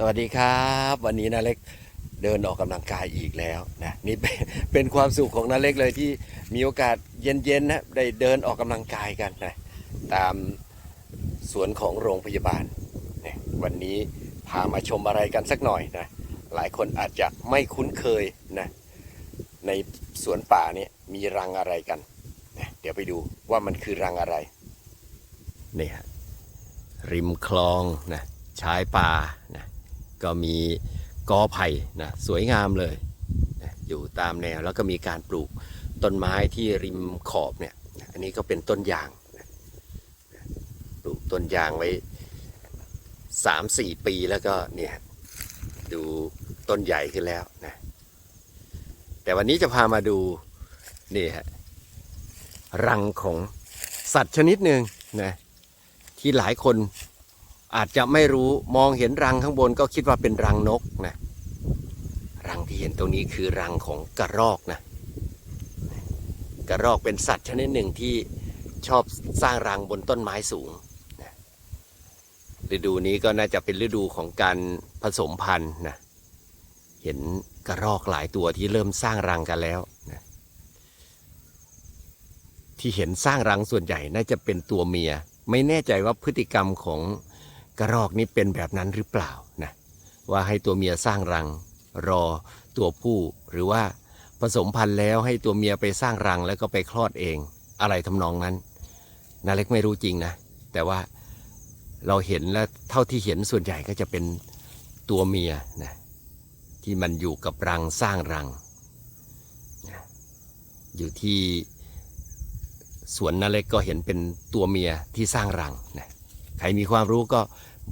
สวัสดีครับ วันนี้นาเล็กเดินออกกำลังกายอีกแล้วนะนี่เป็นเป็นความสุขของนาเล็กเลยที่มีโอกาสเย็นๆนะได้เดินออกกำลังกายกันนะตามสวนของโรงพยาบาลนะวันนี้พามาชมอะไรกันสักหน่อยนะหลายคนอาจจะไม่คุ้นเคยนะในสวนป่านี้มีรังอะไรกันนะเดี๋ยวไปดูว่ามันคือรังอะไรนี่ฮะริมคลองนะชายป่านะ ก็มีกอไผ่นะสวยงามเลยนะอยู่ตามแนวแล้วก็มีการปลูกต้นไม้ที่ริมขอบเนี่ยอันนี้ก็เป็นต้นยางนะปลูกต้นยางไว้สามสี่ปีแล้วก็เนี่ยดูต้นใหญ่ขึ้นแล้วนะแต่วันนี้จะพามาดูนี่ฮะรังของสัตว์ชนิดหนึ่งนะที่หลายคน อาจจะไม่รู้มองเห็นรังข้างบนก็คิดว่าเป็นรังนกนะรังที่เห็นตรงนี้คือรังของกระรอกนะกระรอกเป็นสัตว์ชนิดหนึ่งที่ชอบสร้างรังบนต้นไม้สูงนะฤดูนี้ก็น่าจะเป็นฤดูของการผสมพันธุ์นะเห็นกระรอกหลายตัวที่เริ่มสร้างรังกันแล้วนะที่เห็นสร้างรังส่วนใหญ่น่าจะเป็นตัวเมีย ไม่แน่ใจว่าพฤติกรรมของ กระรอกนี้เป็นแบบนั้นหรือเปล่านะว่าให้ตัวเมียสร้างรังรอตัวผู้หรือว่าผสมพันธุ์แล้วให้ตัวเมียไปสร้างรังแล้วก็ไปคลอดเอง อะไรทำนองนั้นนาเล็กไม่รู้จริงนะ แต่ว่าเราเห็นและเท่าที่เห็นส่วนใหญ่ก็จะเป็นตัวเมียนะที่มันอยู่กับรังสร้างรังนะอยู่ที่สวนนาเล็กก็เห็นเป็นตัวเมียที่สร้างรังนะ รมีความรู้ก็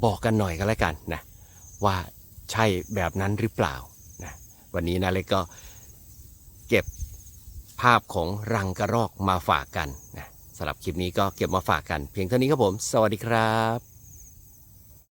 บอกกันหน่อยก็แล้วกันนะว่าใช่แบบนั้นหรือเปล่านะวันนี้นะเล็กก็เก็บภาพของรังกระรอกมาฝากกันนะสำหรับคลิปนี้ก็เก็บมาฝากกัน เพียงเท่านี้ครับผม สวัสดีครับ